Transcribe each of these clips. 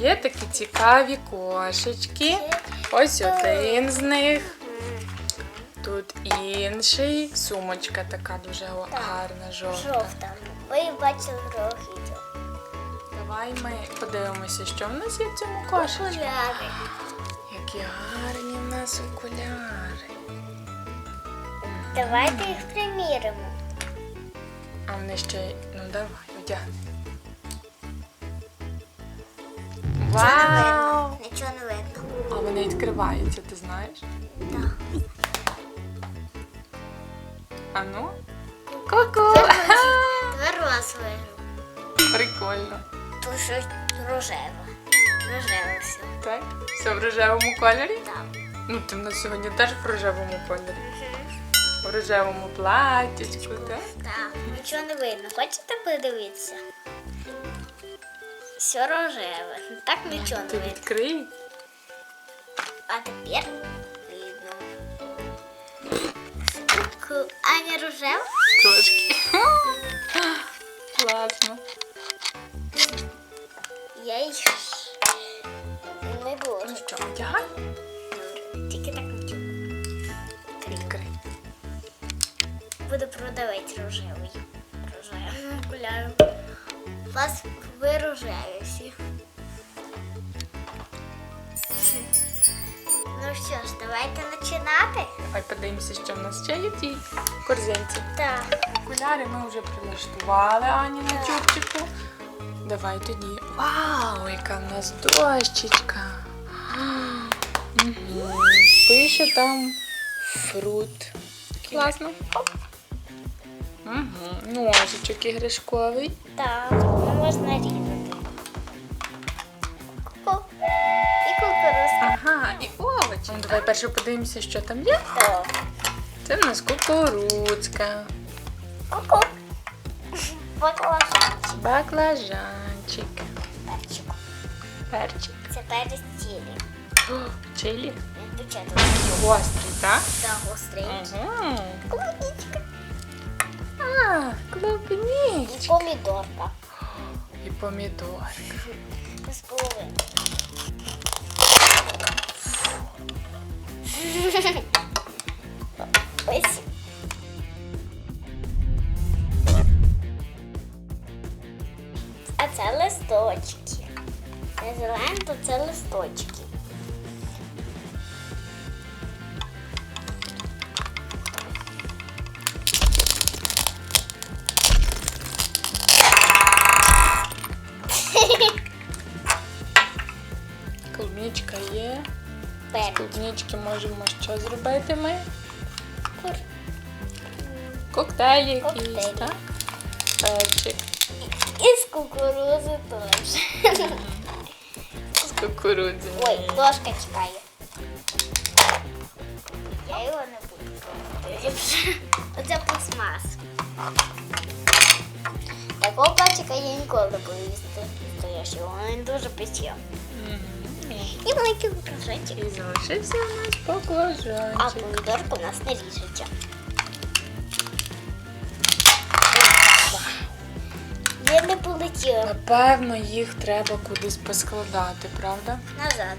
є такі цікаві кошечки. Ось один з них. Тут інший. Сумочка така дуже гарна, жовта. Жовта. Ви бачили трохи. Давай ми подивимося, що в нас є в цьому кошечку. Окуляри. Які гарні в нас окуляри. Давайте їх приміримо. А вони ще. Ну давай, Вау! Нічого не видно. А вони відкриваються, ти знаєш? Так. А ну? Ку-ку! Тепер вас вижу. Прикольно. Тут щось рожеве. Рожеве все. Так? Все в рожевому кольорі? Так. Ну, ти в нас сьогодні теж в рожевому кольорі. В рожевому платтячку, так? Так. Нічого не видно. Хочете подивитися? Все рожеве. Так нічого не Ти видно. відкрий. А тепер видно. Ку- А не рожева? Трошки. Класно. Я їх не буду. Ну що, одягай? Тільки так нічого. Відкрий. Буду продавати рожевий. Рожевий окуляр. Вас всі. Ну що ж, давайте починати. Давай подивимося, що в нас ще є в тій корзинці. Так. Окуляри ми вже прилаштували Ані на чубчику. Давай тоді. Вау, яка в нас дощечка. Пише там фрут. Класно. Угу. Ножичок іграшковий. Так, можна різати. Ку-ку. І кукурузка. Ага, і овочі. Ну, давай перше подивимося, що там є. Так. Це в нас кукурудзка, Ку-ку. Баклажанчик. баклажанчик, Перчик. перчик. Це перець цілі. О, чилі. Він Гострий, так? та гостренький. Угу. Клубничка. А, І клубничка. помідорка. І помідорка. З половиною. З можемо що зробити ми? Коктейль якийсь, так? Перчик І з кукурузи теж. з кукурудзи. Ой, дошка чекає. Я його не буду. Оце пластмас. Такого пачика я ніколи не буду їсти. Він дуже пече. І маленький баклажанчик. І залишився у нас А баклажанчик. помідорка у нас не ріжеться. Я не полетіла Напевно, їх треба кудись поскладати, правда? назад.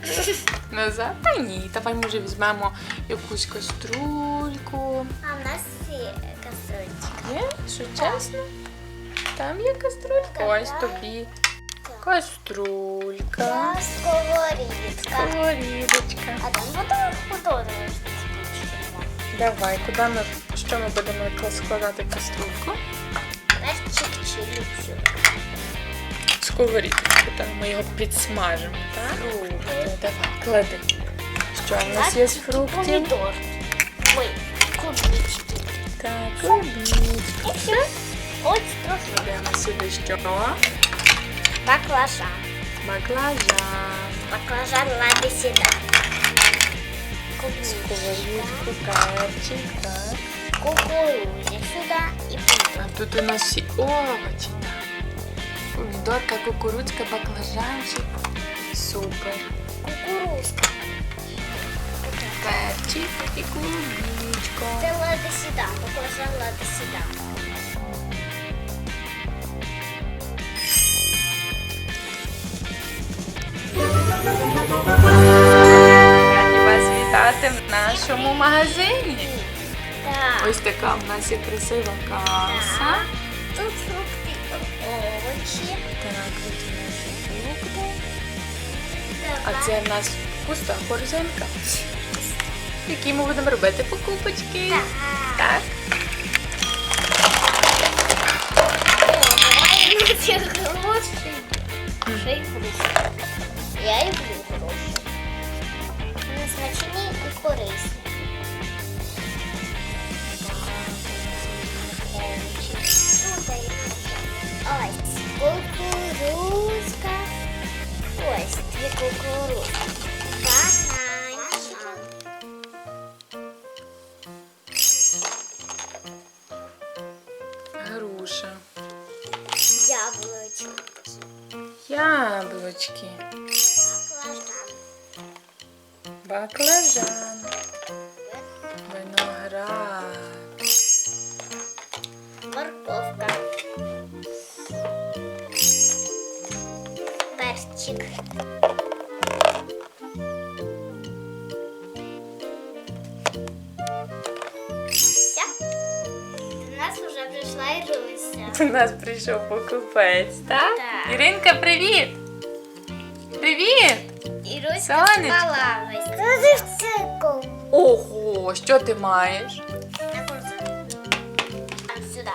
Назад? Та ні, давай може візьмемо якусь каструльку. А в нас є каструльчик. Є? Що чесно? Там є каструлька. Ось тобі каструлька. Сковорідка. Сковорідочка. А там буде художник. Давай, куди ми що ми будемо складати каструльку? Перчик чилі сюди. Сковорідочку, там ми його підсмажимо, так? Фрукти, давай, клади. Що в нас є з фруктів? Помідор. Ой, клубнички. Так. І все. Ось трохи сюди що? Баклажан. Баклажан. Баклажан лади сюди. Клубничка. Сковорідку, перчик, так. Кукурузі сюди і помідор. А тут у нас всі овочі. так. Помідорка, кукурудзка, баклажанчик. Супер. Кукурузка. Перчик і клубничко. Це лади сюди. Баклажан лади сюди. Раді вас вітати в нашому магазині. Так. Ось така в нас є красива каса. Тут фрукти і овочі. Так, тут у нас є фрукти. А це в нас пуста корзинка, в якій ми будемо робити покупочки. Так. Так. Ой, ці Я люблю гроші. Вони смачні і корисні. Ось кукурузка. Ось дві кукурузки. Баклажан. Баклажан. Виноград. Морковка. Перчик. Все. До нас вже прийшла Іруся. У нас прийшов покупець, так? Так. Іринка, привіт! Привіт! Іруся Сонечко. спалалась. Ого, що ти маєш? На корзину. А, Сюди.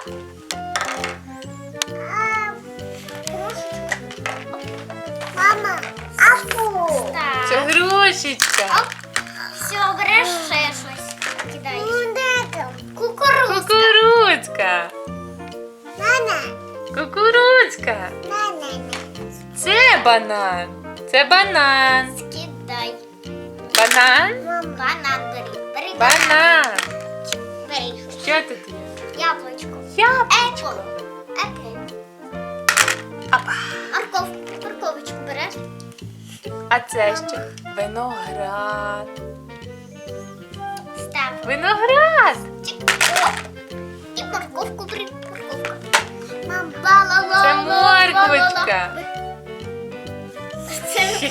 Мама, апу. Це Так. грушечка. Оп. Все, береш ще щось. Кидай. Кукурузка. Кукурудзка. Кукурудзка. Це банан. Це банан. Скидай. Банан? Банан бери. Бери Банан. Бери. Що тут є? Apple. Apple. Апа. Морковочку береш. А це що? Виноград. Став. Виноград. І морковку бери. Морковка. Мам, балала. Це морквочка. Це,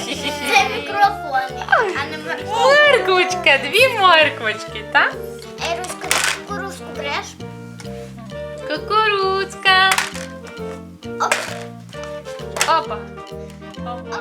це мікрофон, а не морковка. Морквочка, дві морквочки, так? Ей, Руська, кукурузку береш. Кукурудзка. Оп. Опа. Опа.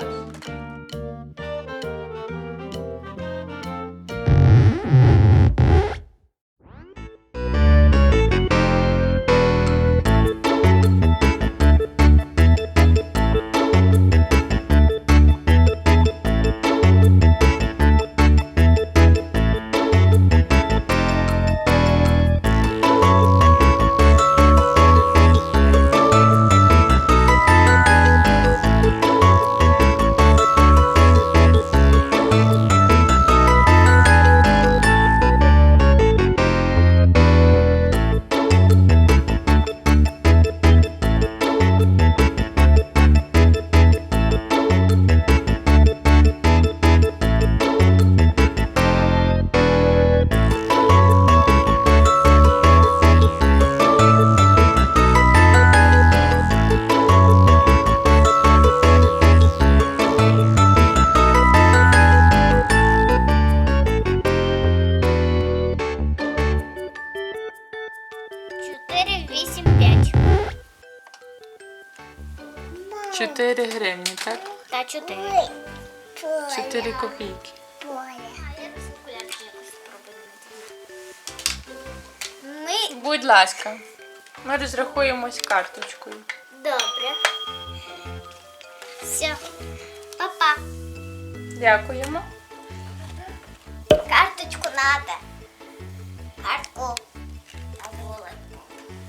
Чотири, вісім, п'ять. 4 гривні, так? Та чотири. 4 копійки. Ми Будь ласка, ми розрахуємось карточкою. добре. Все. Папа. Дякуємо. Карточку надо. Картку.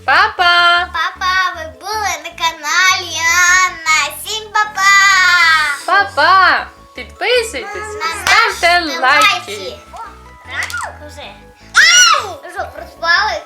Па-па! Папа, ви були на каналі Анна. Всім папа! Па-па! Підписуйтесь, ставте лайки. Ранок вже? Що, проспали?